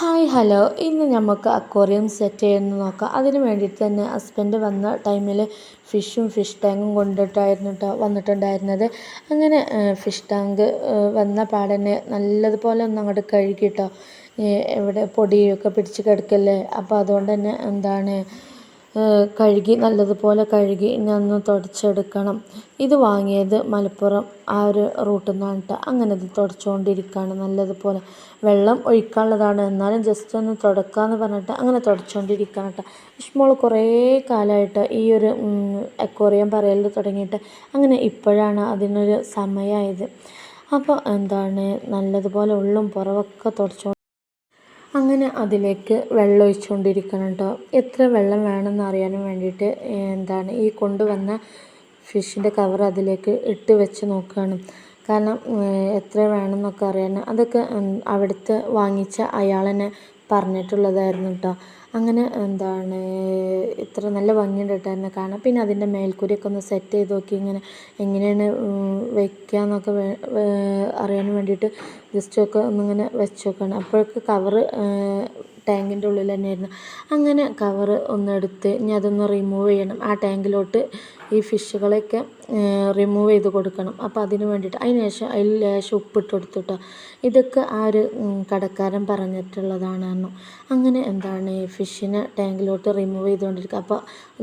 Hi hello. ഇന്ന് നമുക്ക് aquarium set ചെയ്യുന്നു നോക്കാം. അതിന് വേണ്ടിയിട്ട് തന്നെ ഹസ്ബൻഡ് വന്ന ടൈമിൽ ഫിഷും ഫിഷ് ടാങ്കും കൊണ്ടിട്ടായിരുന്നു കേട്ടോ വന്നിട്ടുണ്ടായിരുന്നത്. അങ്ങനെ ഫിഷ് ടാങ്ക് വന്ന പാടന്നെ നല്ലതുപോലെ ഒന്ന് അങ്ങോട്ട് കഴുകിട്ടോ. ഇവിടെ പൊടിയൊക്കെ പിടിച്ച് കിടക്കല്ലേ? അപ്പോൾ അതുകൊണ്ട് തന്നെ എന്താണ് കഴുകി നല്ലതുപോലെ കഴുകി ഒന്ന് തുടച്ചെടുക്കണം. ഇത് വാങ്ങിയത് മലപ്പുറം ആ ഒരു റൂട്ടിൽ നിന്നാണ് കേട്ടോ അങ്ങനെ ഇത് തുടച്ചുകൊണ്ടിരിക്കുകയാണ് നല്ലതുപോലെ വെള്ളം ഒഴിക്കാനുള്ളതാണ്. എന്നാലും ജസ്റ്റ് ഒന്ന് തുടക്കാമെന്ന് പറഞ്ഞിട്ട് അങ്ങനെ തുടച്ചുകൊണ്ടിരിക്കുകയാണ് കേട്ടോ ഇഷ്മോൾ കുറേ കാലമായിട്ട് ഈ ഒരു എക്കോറിയം പറയൽ തുടങ്ങിയിട്ട് അങ്ങനെ ഇപ്പോഴാണ് അതിനൊരു സമയമായത് അപ്പോൾ എന്താണ്? നല്ലതുപോലെ ഉള്ളും പുറവൊക്കെ തുടച്ചു അങ്ങനെ അതിലേക്ക് വെള്ളം ഒഴിച്ചുകൊണ്ടിരിക്കണം കേട്ടോ എത്ര വെള്ളം വേണമെന്ന് അറിയാനും വേണ്ടിയിട്ട് എന്താണ് ഈ കൊണ്ടുവന്ന ഫിഷിന്റെ കവർ അതിലേക്ക് ഇട്ട് വെച്ച് നോക്കുകയാണ് കാരണം എത്ര വേണമെന്നൊക്കെ അറിയാനും അതൊക്കെ അവിടുത്തെ വാങ്ങിച്ച അയാൾ തന്നെ പറഞ്ഞിട്ടുള്ളതായിരുന്നു കേട്ടോ അങ്ങനെ എന്താണ് ഇത്ര നല്ല ഭംഗിയുണ്ട് കേട്ടോ എന്നെ കാണാൻ. പിന്നെ അതിന്റെ മേൽക്കൂരയൊക്കെ ഒന്ന് സെറ്റ് ചെയ്ത് നോക്കി ഇങ്ങനെ എങ്ങനെയാണ് വയ്ക്കുക എന്നൊക്കെ അറിയാൻ വേണ്ടിയിട്ട് ജസ്റ്റ് ഒക്കെ ഒന്നിങ്ങനെ വെച്ച് നോക്കുകയാണ് അപ്പോഴൊക്കെ കവറ് ടാങ്കിന്റെ ഉള്ളിൽ തന്നെയായിരുന്നു. അങ്ങനെ കവർ ഒന്നെടുത്ത് ഇനി അതൊന്ന് റിമൂവ് ചെയ്യണം. ആ ടാങ്കിലോട്ട് ഈ ഫിഷുകളെയൊക്കെ റിമൂവ് ചെയ്ത് കൊടുക്കണം. അപ്പോൾ അതിന് വേണ്ടിയിട്ട് അതിന് ശേഷം അതിൽ ലേശം ഉപ്പിട്ട് കൊടുത്തിട്ടോ ഇതൊക്കെ ആ ഒരു കടക്കാരൻ പറഞ്ഞിട്ടുള്ളതാണ് അങ്ങനെ എന്താണ് ഈ ഫിഷിനെ ടാങ്കിലോട്ട് റിമൂവ് ചെയ്തുകൊണ്ടിരിക്കുക അപ്പോൾ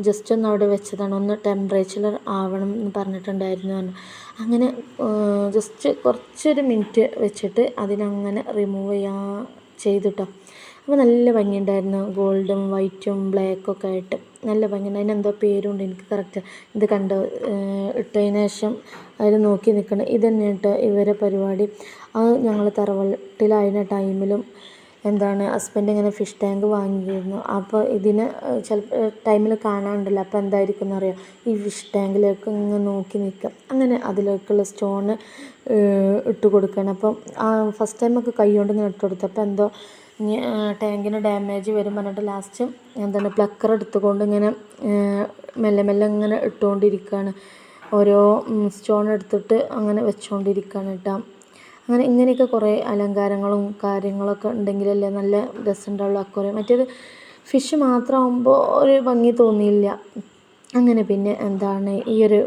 ജസ്റ്റ് ഒന്ന് അവിടെ വെച്ചതാണ്. ഒന്ന് ടെമ്പറേച്ചർ ആവണം എന്ന് പറഞ്ഞിട്ടുണ്ടായിരുന്നു അങ്ങനെ ജസ്റ്റ് കുറച്ചൊരു മിനിറ്റ് വെച്ചിട്ട് അതിനങ്ങനെ റിമൂവ് ചെയ്യാ ചെയ്തിട്ടോ അപ്പോൾ നല്ല ഭംഗിയുണ്ടായിരുന്നു. ഗോൾഡും വൈറ്റും ബ്ലാക്കും ഒക്കെ ആയിട്ട് നല്ല ഭംഗിയുണ്ട്. അതിനെന്തോ പേരുണ്ട് എനിക്ക് കറക്റ്റ് ഇത് കണ്ട്? ഇട്ടതിന് ശേഷം അതിൽ നോക്കി നിൽക്കണം. ഇത് തന്നെ കേട്ടോ ഇവരെ പരിപാടി. അത് ഞങ്ങൾ തറവാട്ടിലായിരുന്ന ടൈമിലും എന്താണ് ഹസ്ബൻഡ് ഇങ്ങനെ ഫിഷ് ടാങ്ക് വാങ്ങിയിരുന്നു. അപ്പോൾ ഇതിന് ചില ടൈമിൽ കാണാനുണ്ടല്ലോ. അപ്പോൾ എന്തായിരിക്കും എന്നറിയാം ഈ ഫിഷ് ടാങ്കിലേക്ക് ഇങ്ങനെ നോക്കി നിൽക്കാം. അങ്ങനെ അതിലേക്കുള്ള സ്റ്റോണ് ഇട്ട് കൊടുക്കണം. അപ്പം ഫസ്റ്റ് ടൈമൊക്കെ കൈ കൊണ്ട് ഇങ്ങനെ ഇട്ട് കൊടുത്തപ്പോൾ എന്തോ ടാങ്കിന് ഡാമേജ് വരും പറഞ്ഞിട്ട് ലാസ്റ്റ് എന്താണ് പ്ലക്കർ എടുത്തുകൊണ്ട് ഇങ്ങനെ മെല്ലെ മെല്ലെ ഇങ്ങനെ ഇട്ടുകൊണ്ടിരിക്കുകയാണ് ഓരോ സ്റ്റോൺ എടുത്തിട്ട് അങ്ങനെ വെച്ചുകൊണ്ടിരിക്കുകയാണ് കേട്ടോ അങ്ങനെ ഇങ്ങനെയൊക്കെ കുറേ അലങ്കാരങ്ങളും കാര്യങ്ങളൊക്കെ ഉണ്ടെങ്കിലല്ലേ നല്ല രസമുണ്ടാവുള്ളൂ അക്വേറിയം. മറ്റേത് ഫിഷ് മാത്രമാകുമ്പോൾ ഒരു ഭംഗി തോന്നിയില്ല. അങ്ങനെ പിന്നെ എന്താണ് ഈ ഒരു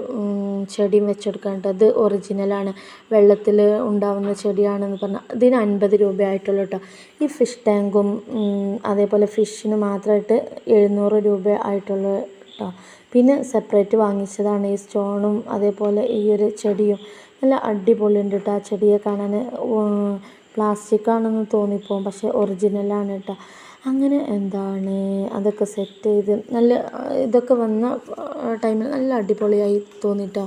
ചെടിയും വെച്ചെടുക്കാനായിട്ട് അത് ഒറിജിനലാണ് വെള്ളത്തിൽ ഉണ്ടാവുന്ന ചെടിയാണെന്ന് പറഞ്ഞാൽ ഇതിന് അൻപത് രൂപയായിട്ടുള്ളൂ കേട്ടോ ഈ ഫിഷ് ടാങ്കും അതേപോലെ ഫിഷിന് മാത്രമായിട്ട് എഴുന്നൂറ് രൂപ ആയിട്ടുള്ളൂ കേട്ടോ പിന്നെ സെപ്പറേറ്റ് വാങ്ങിച്ചതാണ് ഈ സ്റ്റോണും അതേപോലെ ഈ ഒരു ചെടിയും. നല്ല അടിപൊളിയുണ്ട് കേട്ടോ ആ ചെടിയെ കാണാൻ. പ്ലാസ്റ്റിക് ആണെന്ന് തോന്നിപ്പോവും പക്ഷേ ഒറിജിനലാണ് കേട്ടോ അങ്ങനെ എന്താണ്? അതൊക്കെ സെറ്റ് ചെയ്ത് നല്ല ഇതൊക്കെ വന്ന ടൈമിൽ നല്ല അടിപൊളിയായി തോന്നിട്ടോ.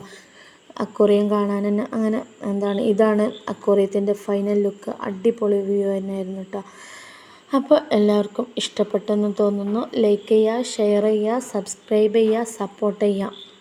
അക്വറിയം കാണാൻ തന്നെ അങ്ങനെ എന്താണ് ഇതാണ് അക്വറിയത്തിന്റെ ഫൈനൽ ലുക്ക് അടിപൊളി വ്യൂ തന്നെയായിരുന്നു കേട്ടോ അപ്പോൾ എല്ലാവർക്കും ഇഷ്ടപ്പെട്ടെന്ന് തോന്നുന്നു. ലൈക്ക് ചെയ്യുക ഷെയർ ചെയ്യുക സബ്സ്ക്രൈബ് ചെയ്യുക സപ്പോർട്ട് ചെയ്യുക.